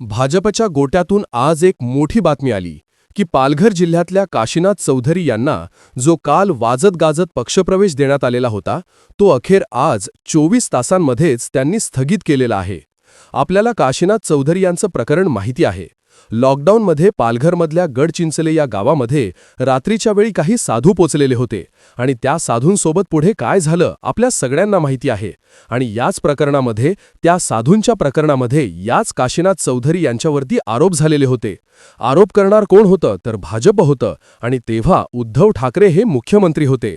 भाजपच्या गोट्यातून आज एक मोठी बातमी आली की पालघर जिल्ह्यातल्या काशीनाथ चौधरी यांना जो काल वाजत गाजत पक्षप्रवेश देण्यात आलेला होता तो अखेर आज चोवीस तासांमध्येच त्यांनी स्थगित केलेला आहे. आपल्याला काशीनाथ चौधरी यांचं प्रकरण माहिती आहे. लॉकडाऊनमध्ये पालघरमधल्या गडचिंचले या गावामध्ये रात्रीच्या वेळी काही साधू पोचलेले होते आणि त्या साधूंसोबत पुढे काय झालं आपल्या सगळ्यांना माहिती आहे. आणि याच प्रकरणामध्ये त्या साधूंच्या प्रकरणामध्ये याच काशीनाथ चौधरी यांच्यावरती आरोप झालेले होते. आरोप करणार कोण होतं तर भाजप होतं आणि तेव्हा उद्धव ठाकरे हे मुख्यमंत्री होते.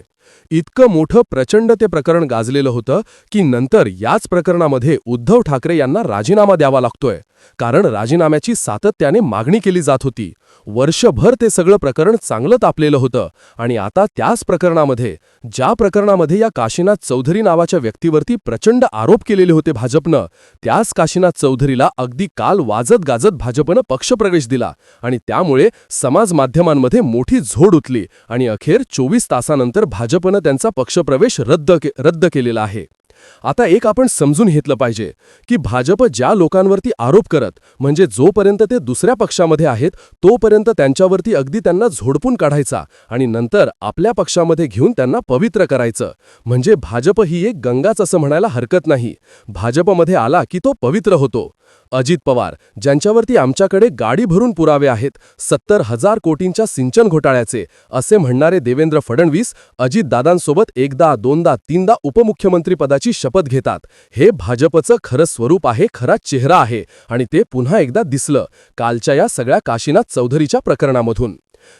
इतकं मोठं प्रचंड ते प्रकरण गाजलेलं होतं की नंतर याच प्रकरणामध्ये उद्धव ठाकरे यांना राजीनामा द्यावा लागतोय. कारण राजीनाम्याची सातत्याने मागणी केली जात होती. वर्षभर ते सगळं प्रकरण चांगलं तापलेलं होतं आणि आता त्याच प्रकरणामध्ये ज्या प्रकरणामध्ये या काशीनाथ चौधरी नावाच्या व्यक्तीवरती प्रचंड आरोप केलेले होते भाजपनं त्याच काशीनाथ चौधरीला अगदी काल वाजत गाजत भाजपनं पक्षप्रवेश दिला आणि त्यामुळे समाज माध्यमांमध्ये मोठी झोड उठली आणि अखेर चोवीस तासानंतर भाजपनं त्यांचा पक्षप्रवेश रद्द के रद्द केलेला आहे. आता एक आपण समजून घेतलं पाहिजे की भाजप ज्या लोकांवरती आरोप करत म्हणजे जोपर्यंत ते दुसऱ्या पक्षामध्ये आहेत तोपर्यंत त्यांच्यावरती अगदी त्यांना झोडपून काढायचा आणि नंतर आपल्या पक्षामध्ये घेऊन त्यांना पवित्र करायचं. म्हणजे भाजप ही एक गंगाच असं म्हणायला हरकत नाही. भाजपमध्ये आला की तो पवित्र होतो. अजित पवार ज्यांच्यावरती आमच्याकडे गाडी भरून पुरावे आहेत सत्तर हजार कोटींच्या सिंचन घोटाळ्याचे असे म्हणणारे देवेंद्र फडणवीस अजितदादांसोबत एकदा दोनदा तीनदा उपमुख्यमंत्रीपदाची शपथ घेतात. हे भाजपचं खरं स्वरूप आहे खरा चेहरा आहे आणि ते पुन्हा एकदा दिसलं कालच्या या सगळ्या काशीनाथ चौधरीच्या प्रकरणामधून.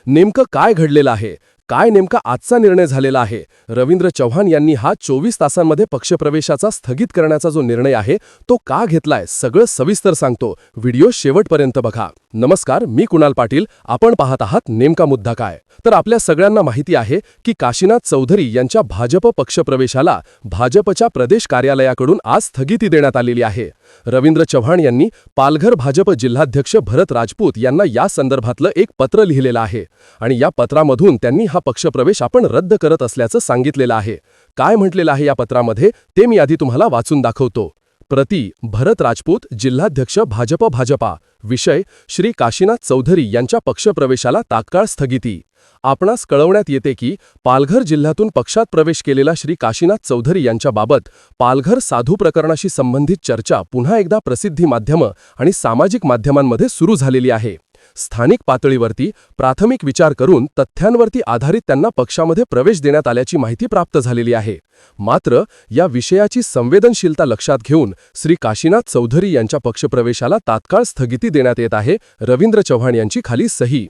नेमकं काय घडलेलं आहे? काय नेमका आजचा निर्णय झालेला आहे? रवींद्र चव्हाण यांनी हा चोवीस तासांमध्ये पक्षप्रवेशाचा स्थगित करण्याचा जो निर्णय आहे तो का घेतलाय? सगळं सविस्तर सांगतो. व्हिडिओ शेवटपर्यंत बघा. नमस्कार मी कुणाल पाटील. आपण पाहत आहात नेमका मुद्दा काय? तर आपल्या सगळ्यांना माहिती आहे की काशीनाथ चौधरी यांच्या भाजप पक्षप्रवेशाला भाजपच्या प्रदेश कार्यालयाकडून आज स्थगिती देण्यात आलेली आहे. रवींद्र चव्हाण यांनी पालघर भाजप जिल्हाध्यक्ष भरत राजपूत यांना या संदर्भातलं एक पत्र लिहिलेलं आहे आणि या पत्रामधून त्यांनी हा पक्षप्रवेश आपण रद्द करत असल्याचं सांगितलेलं आहे. काय म्हटलेलं आहे या पत्रामध्ये ते मी आधी तुम्हाला वाचून दाखवतो. प्रति भरत राजपूत जिल्हाध्यक्ष भाजप भाजपा. विषय श्री काशीनाथ चौधरी यांच्या पक्षप्रवेशाला तात्काळ स्थगिती. आपणास कळवण्यात येते की पालघर जिल्ह्यातून पक्षात प्रवेश केलेला श्री काशीनाथ चौधरी यांच्याबाबत पालघर साधू प्रकरणाशी संबंधित चर्चा पुन्हा एकदा प्रसिद्धी माध्यमं आणि सामाजिक माध्यमांमध्ये सुरू झालेली आहे. स्थानिक पातळीवरती प्राथमिक विचार करून तथ्यांवरती आधारित त्यांना पक्षामध्ये प्रवेश देण्यात आल्याची माहिती प्राप्त झालेली आहे. मात्र या विषयाची संवेदनशीलता लक्षात घेऊन श्री काशीनाथ चौधरी यांच्या पक्षप्रवेशाला तात्काळ स्थगिती देण्यात येत आहे रवींद्र चव्हाण यांची खाली सही.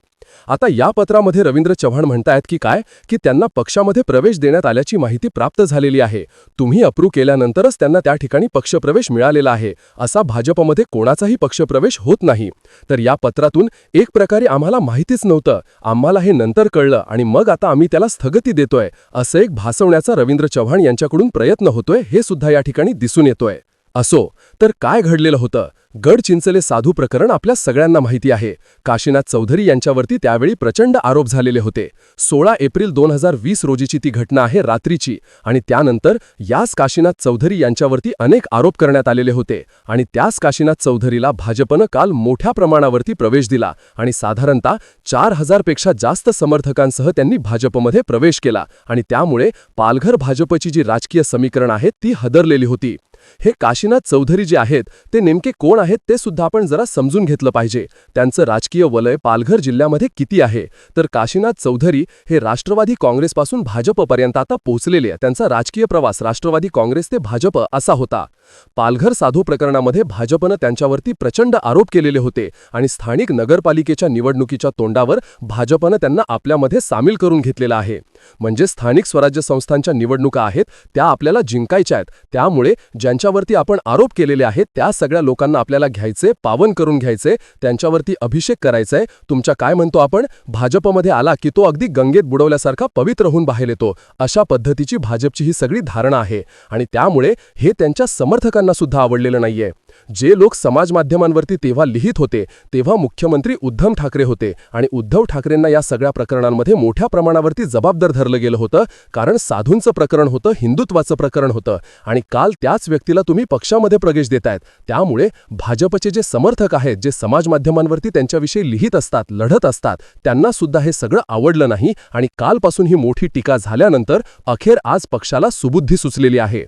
आता या पत्रामध्ये रवींद्र चव्हाण म्हणतायत की काय? की त्यांना पक्षामध्ये प्रवेश देण्यात आल्याची माहिती प्राप्त झालेली आहे. तुम्ही अप्रूव्ह केल्यानंतरच त्यांना त्या ठिकाणी पक्षप्रवेश मिळालेला आहे. असा भाजपमध्ये कोणाचाही पक्षप्रवेश होत नाही. तर या पत्रातून एक प्रकारे आम्हाला माहितीच नव्हतं. आम्हाला हे नंतर कळलं आणि मग आता आम्ही त्याला स्थगिती देतोय. असं एक भासवण्याचा रवींद्र चव्हाण यांच्याकडून प्रयत्न होतोय हे सुद्धा या ठिकाणी दिसून येतोय. असो. तर काय घडलेलं होतं? गडचिंचले साधू प्रकरण आपल्या सगळ्यांना माहिती आहे. काशीनाथ चौधरी यांच्यावरती त्यावेळी प्रचंड आरोप झालेले होते. सोळा एप्रिल दोन हजार वीस रोजीची ती घटना आहे रात्रीची आणि त्यानंतर याच काशीनाथ चौधरी यांच्यावरती अनेक आरोप करण्यात आलेले होते आणि त्याच काशीनाथ चौधरीला भाजपनं काल मोठ्या प्रमाणावरती प्रवेश दिला आणि साधारणतः चार हजारपेक्षा जास्त समर्थकांसह त्यांनी भाजपमध्ये प्रवेश केला आणि त्यामुळे पालघर भाजपची जी राजकीय समीकरण आहेत ती हदरलेली होती. हे काशीनाथ चौधरी जे आहेत ते नेमके कोण आहेत ते सुद्धा आपण जरा समजून घेतलं पाहिजे. त्यांचं राजकीय वलय पालघर जिल्ह्यामध्ये किती आहे? तर काशीनाथ चौधरी हे राष्ट्रवादी काँग्रेसपासून भाजपपर्यंत आता पोहोचलेले त्यांचा राजकीय प्रवास राष्ट्रवादी काँग्रेस ते भाजप असा होता. पालघर साधू प्रकरणामध्ये भाजपनं त्यांच्यावरती प्रचंड आरोप केलेले होते आणि स्थानिक नगरपालिकेच्या निवडणुकीच्या तोंडावर भाजपनं त्यांना आपल्यामध्ये सामील करून घेतलेला आहे. म्हणजे स्थानिक स्वराज्य संस्थांच्या निवडणुका आहेत त्या आपल्याला जिंकायच्या आहेत. त्यामुळे ज्या ज्यांच्यावरती आपण आरोप केलेले आहेत त्या सगळ्या लोकांना आपल्याला घ्यायचे पावन करून घ्यायचे त्यांच्यावरती अभिषेक करायचाय. तुमच्या काय म्हणतो आपण? भाजपमध्ये आला की तो अगदी गंगेत बुडवल्यासारखा पवित्र होऊन बाहेर येतो. अशा पद्धतीची भाजपची ही सगळी धारणा आहे. आणि त्यामुळे हे त्यांच्या समर्थकांना सुद्धा आवडलेलं नाहीये. जे लोक समाज माध्यमांवरती तेव्हा लिहित होते तेव्हा मुख्यमंत्री उद्धव ठाकरे होते आणि उद्धव ठाकरेंना या सगळ्या प्रकरणांमध्ये मोठ्या प्रमाणावरती जबाबदार धरलं गेलं होतं कारण साधूंचं प्रकरण होतं हिंदुत्वाचं प्रकरण होतं आणि काल त्याच व्यक्तीला तुम्ही पक्षामध्ये प्रवेश देतायत. त्यामुळे भाजपचे जे समर्थक आहेत जे समाज माध्यमांवरती त्यांच्याविषयी लिहित असतात लढत असतात त्यांना सुद्धा हे सगळं आवडलं नाही आणि कालपासून ही मोठी टीका झाल्यानंतर अखेर आज पक्षाला सुबुद्धी सुचलेली आहे.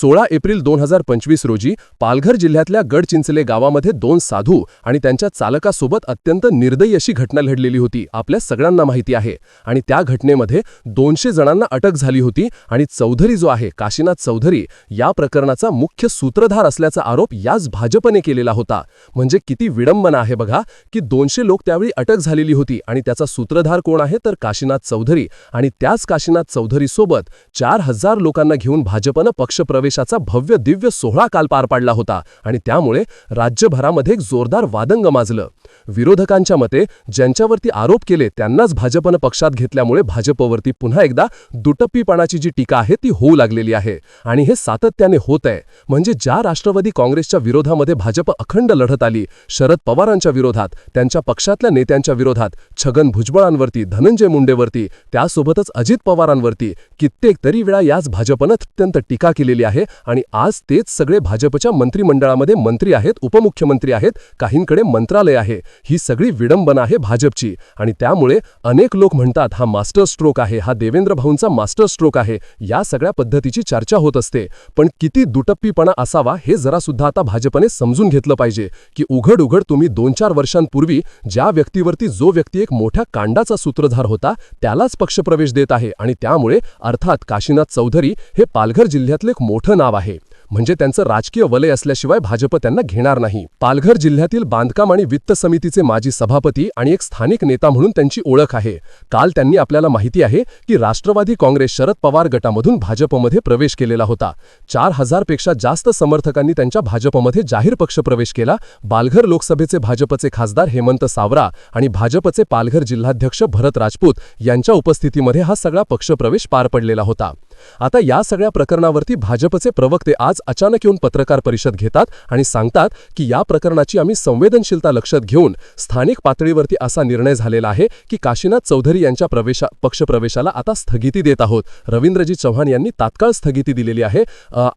सोळा एप्रिल दोन हजार पंचवीस रोजी पालघर जिल्ह्यातल्या गडचिंचले गावामध्ये दोन साधू आणि त्यांच्या चालकासोबत अत्यंत निर्दयी अशी घटना घडलेली होती आपल्या सगळ्यांना माहिती आहे. आणि त्या घटनेमध्ये दोनशे जणांना अटक झाली होती आणि चौधरी जो आहे काशीनाथ चौधरी या प्रकरणाचा मुख्य सूत्रधार असल्याचा आरोप याच भाजपने केलेला होता. म्हणजे किती विडंबना आहे बघा की दोनशे लोक त्यावेळी अटक झालेली होती आणि त्याचा सूत्रधार कोण आहे तर काशीनाथ चौधरी. आणि त्याच काशीनाथ चौधरीसोबत चार हजार लोकांना घेऊन भाजपनं पक्ष प्रवेशाचा भव्य दिव्य सोहळा काल पार पाडला होता आणि त्यामुळे राज्यभरामध्ये एक जोरदार वादंग माजलं. विरोधकांच्या मते ज्यांच्यावरती आरोप केले त्यांनाच भाजपनं पक्षात घेतल्यामुळे भाजपवरती पुन्हा एकदा दुटप्पीपणाची जी टीका आहे ती होऊ लागलेली आहे आणि हे सातत्याने होत आहे. म्हणजे ज्या राष्ट्रवादी काँग्रेसच्या विरोधामध्ये भाजप अखंड लढत आली शरद पवारांच्या विरोधात त्यांच्या पक्षातल्या नेत्यांच्या विरोधात छगन भुजबळांवरती धनंजय मुंडेवरती त्यासोबतच अजित पवारांवरती कित्येक तरी वेळा याच भाजपनं अत्यंत टीका केली केलेली आहे आणि आज तेच सगळे भाजपच्या मंत्रिमंडळामध्ये मंत्री आहेत उपमुख्यमंत्री आहेत काहींकडे मंत्रालय आहे. ही सगळी विडंबना आहे भाजपची. आणि त्यामुळे अनेक लोक म्हणतात हा मास्टर स्ट्रोक आहे हा देवेंद्र भाऊंचा मास्टर स्ट्रोक आहे. या सगळ्या पद्धतीची चर्चा होत असते. पण किती दुटप्पीपणा असावा हे जरा सुद्धा आता भाजपने समजून घेतलं पाहिजे की उघड उघड तुम्ही दोन चार वर्षांपूर्वी ज्या व्यक्तीवरती जो व्यक्ती एक मोठ्या कांडाचा सूत्रधार होता त्यालाच पक्षप्रवेश देत आहे. आणि त्यामुळे अर्थात काशीनाथ चौधरी हे पालघर जिल्ह्यातले एक मोठं नाव आहे. म्हणजे त्यांचं राजकीय वलय असल्याशिवाय भाजप त्यांना घेणार नाही. पालघर जिल्ह्यातील बांधकाम आणि वित्त समितीचे माजी सभापती आणि एक स्थानिक नेता म्हणून त्यांची ओळख आहे. काल त्यांनी आपल्याला माहिती आहे की राष्ट्रवादी काँग्रेस शरद पवार गटामधून भाजपमध्ये प्रवेश केलेला होता. चार हजारपेक्षा जास्त समर्थकांनी त्यांच्या भाजपमध्ये जाहीर पक्षप्रवेश केला. पालघर लोकसभेचे भाजपचे खासदार हेमंत सावरा आणि भाजपचे पालघर जिल्हाध्यक्ष भरत राजपूत यांच्या उपस्थितीमध्ये हा सगळा पक्षप्रवेश पार पडलेला होता. आता या सगळ्या प्रकरणावरती भाजपचे प्रवक्ते आज अचानक येऊन पत्रकार परिषद घेतात आणि सांगतात की या प्रकरणाची आम्ही संवेदनशीलता लक्षात घेऊन स्थानिक पातळीवरती असा निर्णय झालेला आहे की काशीनाथ चौधरी यांच्या प्रवेशा पक्षप्रवेशाला आता स्थगिती देत आहोत. रवींद्रजी चव्हाण यांनी तात्काळ स्थगिती दिलेली आहे.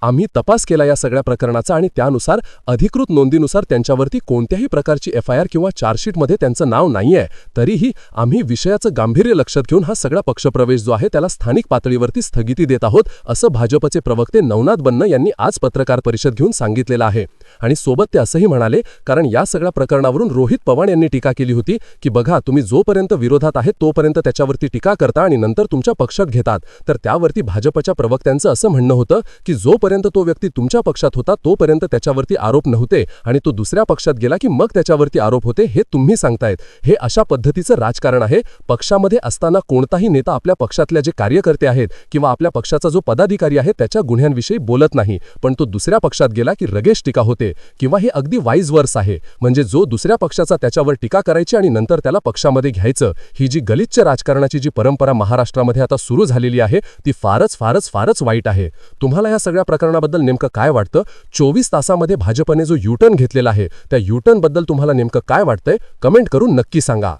आम्ही तपास केला या सगळ्या प्रकरणाचा आणि त्यानुसार अधिकृत नोंदीनुसार त्यांच्यावरती कोणत्याही प्रकारची एफ आय आर किंवा चार्जशीटमध्ये त्यांचं नाव नाहीये. तरीही आम्ही विषयाचं गांभीर्य लक्षात घेऊन हा सगळा पक्षप्रवेश जो आहे त्याला स्थानिक पातळीवरती स्थगिती देत आहोत असं भाजपचे प्रवक्ते नवनाथ बन्न यांनी आज पत्रकार परिषद घेऊन सांगितलेलं आहे. आणि सोबत ते असंही म्हणाले कारण या सगळ्या प्रकरणावरून रोहित पवार यांनी टीका केली होती की बघा तुम्ही जोपर्यंत विरोधात आहे तोपर्यंत त्याच्यावरती टीका करता आणि नंतर तुमच्या पक्षात घेतात. तर त्यावरती भाजपच्या प्रवक्त्यांचं असं म्हणणं होतं की जोपर्यंत तो व्यक्ती तुमच्या पक्षात होता तोपर्यंत त्याच्यावरती आरोप नव्हते आणि तो दुसऱ्या पक्षात गेला की मग त्याच्यावरती आरोप होते हे तुम्ही सांगतायत. हे अशा पद्धतीचं राजकारण आहे. पक्षामध्ये असताना कोणताही नेता आपल्या पक्षातल्या जे कार्यकर्ते आहेत किंवा आपल्या पक्षाचा जो पदाधिकारी आहे त्याच्या गुन्ह्यांविषयी बोलत नाही. पण तो दुसऱ्या पक्षात गेला की रगेश टीका होते. किंवा हे अगदी वाईज वर्स आहे. म्हणजे जो दुसऱ्या पक्षाचा त्याच्यावर टीका करायची आणि नंतर त्याला पक्षामध्ये घ्यायचं ही जी गलिच्छ राजकारणाची जी परंपरा महाराष्ट्रामध्ये आता सुरू झालेली आहे ती फारच फारच फारच वाईट आहे. तुम्हाला या सगळ्या प्रकरणाबद्दल नेमकं काय वाटतं? चोवीस तासामध्ये भाजपने जो युटर्न घेतलेला आहे त्या युटर्नबद्दल तुम्हाला नेमकं काय वाटतंय? कमेंट करून नक्की सांगा.